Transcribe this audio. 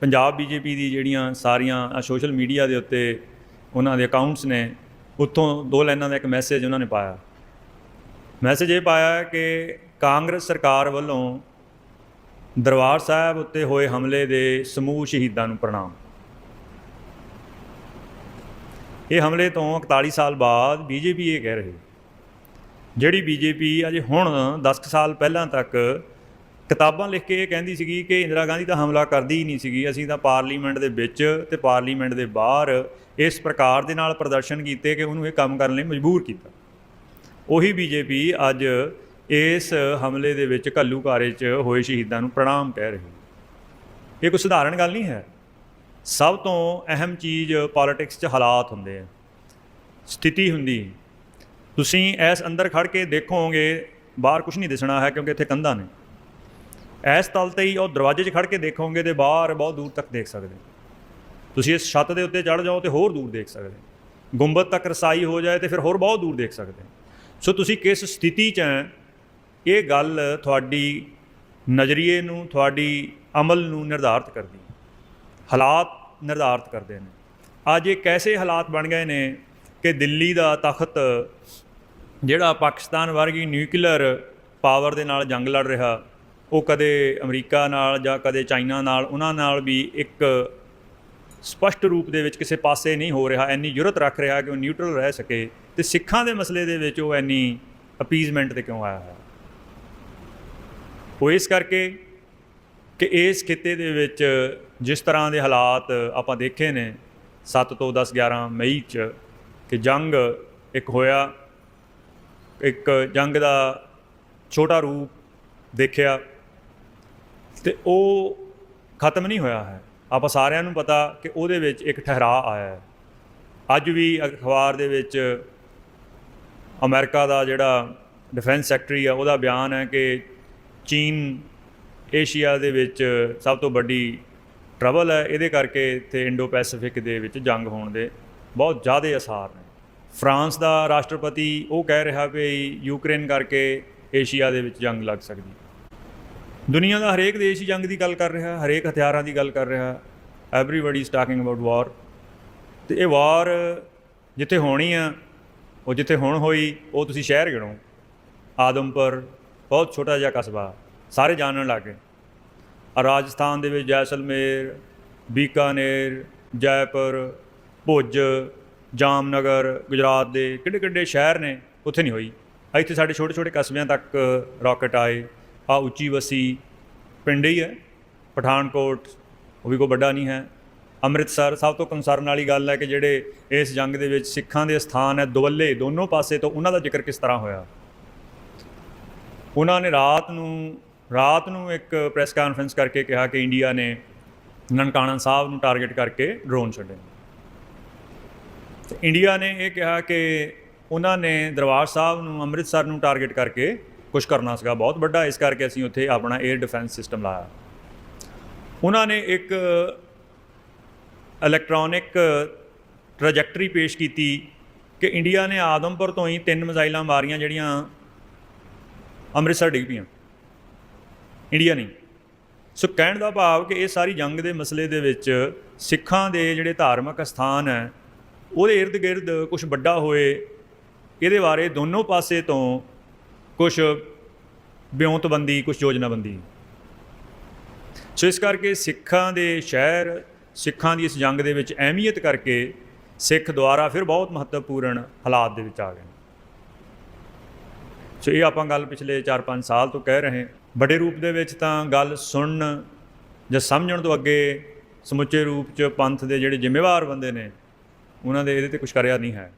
Punjab BJP ਦੀ ਜਿਹੜੀਆਂ ਸਾਰੀਆਂ social media ਦੇ ਉੱਤੇ ਉਹਨਾਂ ਦੇ ਅਕਾਊਂਟਸ ਨੇ, ਉੱਥੋਂ ਦੋ ਲਾਈਨਾਂ ਦਾ ਇੱਕ ਮੈਸੇਜ ਉਹਨਾਂ ਨੇ ਪਾਇਆ। ਮੈਸੇਜ ਇਹ ਪਾਇਆ ਕਿ ਕਾਂਗਰਸ ਸਰਕਾਰ ਵੱਲੋਂ ਦਰਬਾਰ ਸਾਹਿਬ ਉੱਤੇ ਹੋਏ ਹਮਲੇ ਦੇ ਸਮੂਹ ਸ਼ਹੀਦਾਂ ਨੂੰ ਪ੍ਰਣਾਮ। ਇਹ ਹਮਲੇ ਤੋਂ 41 ਸਾਲ ਬਾਅਦ ਬੀਜੇਪੀ ਇਹ ਕਹਿ ਰਹੀ। ਜਿਹੜੀ ਬੀਜੇਪੀ ਅਜੇ ਹੁਣ 10 ਕੁ ਸਾਲ ਪਹਿਲਾਂ ਤੱਕ ਕਿਤਾਬਾਂ ਲਿਖ ਕੇ ਇਹ ਕਹਿੰਦੀ ਸੀਗੀ ਕਿ ਇੰਦਰਾ ਗਾਂਧੀ ਤਾਂ ਹਮਲਾ ਕਰਦੀ ਹੀ ਨਹੀਂ ਸੀਗੀ। ਅਸੀਂ ਤਾਂ ਪਾਰਲੀਮੈਂਟ ਦੇ ਵਿੱਚ ਤੇ ਪਾਰਲੀਮੈਂਟ ਦੇ ਬਾਹਰ ਇਸ ਪ੍ਰਕਾਰ ਦੇ ਨਾਲ ਪ੍ਰਦਰਸ਼ਨ ਕੀਤੇ ਕਿ ਉਹਨੂੰ ਇਹ ਕੰਮ ਕਰਨ ਲਈ ਮਜਬੂਰ ਕੀਤਾ। ਉਹੀ ਬੀਜੇਪੀ ਅੱਜ ਇਸ ਹਮਲੇ ਦੇ ਵਿੱਚ ਘੱਲੂਕਾਰੇ 'ਚ ਹੋਏ ਸ਼ਹੀਦਾਂ ਨੂੰ ਪ੍ਰਣਾਮ ਕਹਿ ਰਹੀ ਇਹ ਕੋਈ ਸਧਾਰਨ ਗੱਲ ਨਹੀਂ ਹੈ। ਸਭ ਤੋਂ ਅਹਿਮ ਚੀਜ਼ ਪੋਲਿਟਿਕਸ 'ਚ ਹਾਲਾਤ ਹੁੰਦੇ ਆ। ਸਥਿਤੀ ਹੁੰਦੀ। ਤੁਸੀਂ ਇਸ ਅੰਦਰ ਖੜ ਕੇ ਦੇਖੋਗੇ, ਬਾਹਰ ਕੁਝ ਨਹੀਂ ਦਿਸਣਾ ਹੈ ਕਿਉਂਕਿ ਇੱਥੇ ਕੰਧਾਂ ਨੇ। ਇਸ ਤਲ ਤੇ ਹੀ ਉਹ ਦਰਵਾਜ਼ੇ 'ਚ ਖੜ ਕੇ ਦੇਖੋਗੇ ਤੇ ਬਾਹਰ ਬਹੁਤ ਦੂਰ ਤੱਕ ਦੇਖ ਸਕਦੇ ਤੁਸੀਂ ਇਸ ਛੱਤ ਦੇ ਉੱਤੇ ਚੜ ਜਾਓ ਤੇ ਹੋਰ ਦੂਰ ਦੇਖ ਸਕਦੇ ਗੁੰਬਦ ਤੱਕ ਰਸਾਈ ਹੋ ਜਾਏ ਤੇ ਫਿਰ ਹੋਰ ਬਹੁਤ ਦੂਰ ਦੇਖ ਸਕਦੇ ਸੋ ਤੁਸੀਂ ਕਿਸ ਸਥਿਤੀ 'ਚ ਹੈ, ਇਹ ਗੱਲ ਤੁਹਾਡੀ ਨਜ਼ਰੀਏ ਨੂੰ, ਤੁਹਾਡੀ ਅਮਲ ਨੂੰ ਨਿਰਧਾਰਤ ਕਰਦੀ ਹਾਲਾਤ ਨਿਰਧਾਰਤ ਕਰਦੇ ਨੇ। ਅੱਜ ਇਹ ਕੈਸੇ ਹਾਲਾਤ ਬਣ ਗਏ ਨੇ ਕਿ ਦਿੱਲੀ ਦਾ ਤਖਤ, ਜਿਹੜਾ ਪਾਕਿਸਤਾਨ ਵਰਗੀ ਨਿਊਕਲੀਅਰ ਪਾਵਰ ਦੇ ਨਾਲ ਜੰਗ ਲੜ ਰਿਹਾ ਉਹ ਕਦੇ ਅਮਰੀਕਾ ਨਾਲ ਜਾਂ ਕਦੇ ਚਾਈਨਾ ਨਾਲ, ਉਹਨਾਂ ਨਾਲ ਵੀ ਇੱਕ ਸਪਸ਼ਟ ਰੂਪ ਦੇ ਵਿੱਚ ਕਿਸੇ ਪਾਸੇ ਨਹੀਂ ਹੋ ਰਿਹਾ, ਇੰਨੀ ਜੁਰਤ ਰੱਖ ਰਿਹਾ ਕਿ ਉਹ ਨਿਊਟਰਲ ਰਹਿ ਸਕੇ ਤੇ ਸਿੱਖਾਂ ਦੇ ਮਸਲੇ ਦੇ ਵਿੱਚ ਉਹ ਇੰਨੀ ਅਪੀਜ਼ਮੈਂਟ ਤੇ ਕਿਉਂ ਆਇਆ ਹੈ? ਉਹ ਇਸ ਕਰਕੇ ਕਿ ਇਸ ਖਿੱਤੇ ਦੇ ਵਿੱਚ ਜਿਸ ਤਰ੍ਹਾਂ ਦੇ ਹਾਲਾਤ ਆਪਾਂ ਦੇਖੇ ਨੇ 7 ਤੋਂ 10 11 ਮਈ ਚ ਕਿ ਜੰਗ ਇੱਕ ਹੋਇਆ, ਇੱਕ ਜੰਗ ਦਾ ਛੋਟਾ ਰੂਪ ਦੇਖਿਆ ਤੇ ਉਹ ਖਤਮ ਨਹੀਂ ਹੋਇਆ ਹੈ। ਆਪਾਂ ਸਾਰਿਆਂ ਨੂੰ ਪਤਾ ਕਿ ਉਹਦੇ ਵਿੱਚ ਇੱਕ ਠਹਿਰਾਅ ਆਇਆ ਹੈ। ਅੱਜ ਵੀ ਅਖਬਾਰ ਦੇ ਵਿੱਚ ਅਮਰੀਕਾ ਦਾ ਜਿਹੜਾ ਡਿਫੈਂਸ ਸੈਕਟਰੀ ਆ, ਉਹਦਾ ਬਿਆਨ ਹੈ ਕਿ ਚੀਨ ਏਸ਼ੀਆ ਦੇ ਵਿੱਚ ਸਭ ਤੋਂ ਵੱਡੀ ਟਰਬਲ ਹੈ। ਇਹਦੇ ਕਰਕੇ ਇੱਥੇ ਇੰਡੋ ਪੈਸੀਫਿਕ ਦੇ ਵਿੱਚ ਜੰਗ ਹੋਣ ਦੇ ਬਹੁਤ ਜ਼ਿਆਦਾ ਅਸਾਰ ਨੇ। ਫਰਾਂਸ ਦਾ ਰਾਸ਼ਟਰਪਤੀ ਉਹ ਕਹਿ ਰਿਹਾ ਵੀ ਯੂਕਰੇਨ ਕਰਕੇ ਏਸ਼ੀਆ ਦੇ ਵਿੱਚ ਜੰਗ ਲੱਗ ਸਕਦੀ ਦੁਨੀਆ ਦਾ ਹਰੇਕ ਦੇਸ਼ ਹੀ ਜੰਗ ਦੀ ਗੱਲ ਕਰ ਰਿਹਾ, ਹਰੇਕ ਹਥਿਆਰਾਂ ਦੀ ਗੱਲ ਕਰ ਰਿਹਾ everybody is talking about war ਤੇ ਇਹ ਵਾਰ ਜਿੱਥੇ ਹੋਣੀ ਆ, ਉਹ ਜਿੱਥੇ ਹੁਣ ਹੋਈ, ਉਹ ਤੁਸੀਂ ਸ਼ਹਿਰ ਗਿਣੋ। ਆਦਮਪੁਰ, ਬਹੁਤ ਛੋਟਾ ਜਿਹਾ ਕਸਬਾ, ਸਾਰੇ ਜਾਣਨ ਲੱਗੇ। ਆ ਰਾਜਸਥਾਨ ਦੇ ਵਿੱਚ ਜੈਸਲਮੇਰ, ਬੀਕਾਨੇਰ, ਜੈਪੁਰ, ਭੁੱਜ, ਜਾਮਨਗਰ, ਗੁਜਰਾਤ ਦੇ ਕਿੱਡੇ ਕਿੱਡੇ ਸ਼ਹਿਰ ਨੇ, ਉੱਥੇ ਨਹੀਂ ਹੋਈ। ਇੱਥੇ ਸਾਡੇ ਛੋਟੇ ਛੋਟੇ ਕਸਬਿਆਂ ਤੱਕ ਰਾਕਟ ਆਏ। ਆ ਉੱਚੀ ਵਸੀ ਪਿੰਡ ਹੀ ਹੈ, ਪਠਾਨਕੋਟ, ਉਹ ਵੀ ਕੋਈ ਵੱਡਾ ਨਹੀਂ ਹੈ। ਅੰਮ੍ਰਿਤਸਰ ਸਭ ਤੋਂ ਕੰਸਰਨ ਵਾਲੀ ਗੱਲ ਹੈ ਕਿ ਜਿਹੜੇ ਇਸ ਜੰਗ ਦੇ ਵਿੱਚ ਸਿੱਖਾਂ ਦੇ ਸਥਾਨ ਹੈ, ਦੁਵੱਲੇ ਦੋਨੋਂ ਪਾਸੇ ਤੋਂ ਉਹਨਾਂ ਦਾ ਜ਼ਿਕਰ ਕਿਸ ਤਰ੍ਹਾਂ ਹੋਇਆ? ਉਹਨਾਂ ਨੇ ਰਾਤ ਨੂੰ ਰਾਤ ਨੂੰ ਇੱਕ ਪ੍ਰੈਸ ਕਾਨਫਰੰਸ ਕਰਕੇ ਕਿਹਾ ਕਿ ਇੰਡੀਆ ਨੇ ਨਨਕਾਣਾ ਸਾਹਿਬ ਨੂੰ ਟਾਰਗੇਟ ਕਰਕੇ ਡਰੋਨ ਛੱਡੇ। ਤੇ ਇੰਡੀਆ ਨੇ ਇਹ ਕਿਹਾ ਕਿ ਉਹਨਾਂ ਨੇ ਦਰਬਾਰ ਸਾਹਿਬ ਨੂੰ ਅੰਮ੍ਰਿਤਸਰ ਨੂੰ ਟਾਰਗੇਟ ਕਰਕੇ ਕੁਝ ਕਰਨਾ ਸੀਗਾ ਬਹੁਤ ਵੱਡਾ, ਇਸ ਕਰਕੇ ਅਸੀਂ ਉੱਥੇ ਆਪਣਾ 에ਅਰ ਡਿਫੈਂਸ ਸਿਸਟਮ ਲਾਇਆ। ਉਹਨਾਂ ਨੇ ਇੱਕ ਇਲੈਕਟ੍ਰੋਨਿਕ ਟ੍ਰੈਜੈਕਟਰੀ ਪੇਸ਼ ਕੀਤੀ ਕਿ ਇੰਡੀਆ ਨੇ ਆਦਮਪੁਰ ਤੋਂ ਹੀ ਤਿੰਨ ਮਿਜ਼ਾਈਲਾਂ ਮਾਰੀਆਂ ਜਿਹੜੀਆਂ ਅੰਮ੍ਰਿਤਸਰ ਡਿੱਗ ਪਈਆਂ। ਇੰਡੀਆ ਨਹੀਂ। ਸੋ ਕਹਿਣ ਦਾ ਭਾਵ ਕਿ ਇਹ ਸਾਰੀ ਜੰਗ ਦੇ ਮਸਲੇ ਦੇ ਵਿੱਚ ਸਿੱਖਾਂ ਦੇ ਜਿਹੜੇ ਧਾਰਮਿਕ ਸਥਾਨ ਹੈ, ਉਹਦੇ ird ਗਿਰਦ ਕੁਝ ਵੱਡਾ ਹੋਏ, ਇਹਦੇ ਬਾਰੇ ਦੋਨੋਂ ਪਾਸੇ ਤੋਂ ਕੁਝ ਬਿਉਂਤਬੰਦੀ ਕੁਝ ਯੋਜਨਾਬੰਦੀ। ਸੋ ਇਸ ਕਰਕੇ ਸਿੱਖਾਂ ਦੇ ਸ਼ਹਿਰ, ਸਿੱਖਾਂ ਦੀ ਇਸ ਜੰਗ ਦੇ ਵਿੱਚ ਅਹਿਮੀਅਤ ਕਰਕੇ ਸਿੱਖ ਦੁਆਰਾ ਫਿਰ ਬਹੁਤ ਮਹੱਤਵਪੂਰਨ ਹਾਲਾਤ ਦੇ ਵਿੱਚ ਆ ਗਏ ਸੋ ਇਹ ਆਪਾਂ ਗੱਲ ਪਿਛਲੇ 4-5 ਸਾਲ ਤੋਂ ਕਹਿ ਰਹੇ ਹਾਂ। ਵੱਡੇ ਰੂਪ ਦੇ ਵਿੱਚ ਤਾਂ ਗੱਲ ਸੁਣਨ ਜਾਂ ਸਮਝਣ ਤੋਂ ਅੱਗੇ ਸਮੁੱਚੇ ਰੂਪ ਚ ਪੰਥ ਦੇ ਜਿਹੜੇ ਜ਼ਿੰਮੇਵਾਰ ਬੰਦੇ ਨੇ, ਉਹਨਾਂ ਦੇ ਇਹਦੇ ਤੇ ਕੁਝ ਕਰਿਆ ਨਹੀਂ ਹੈ।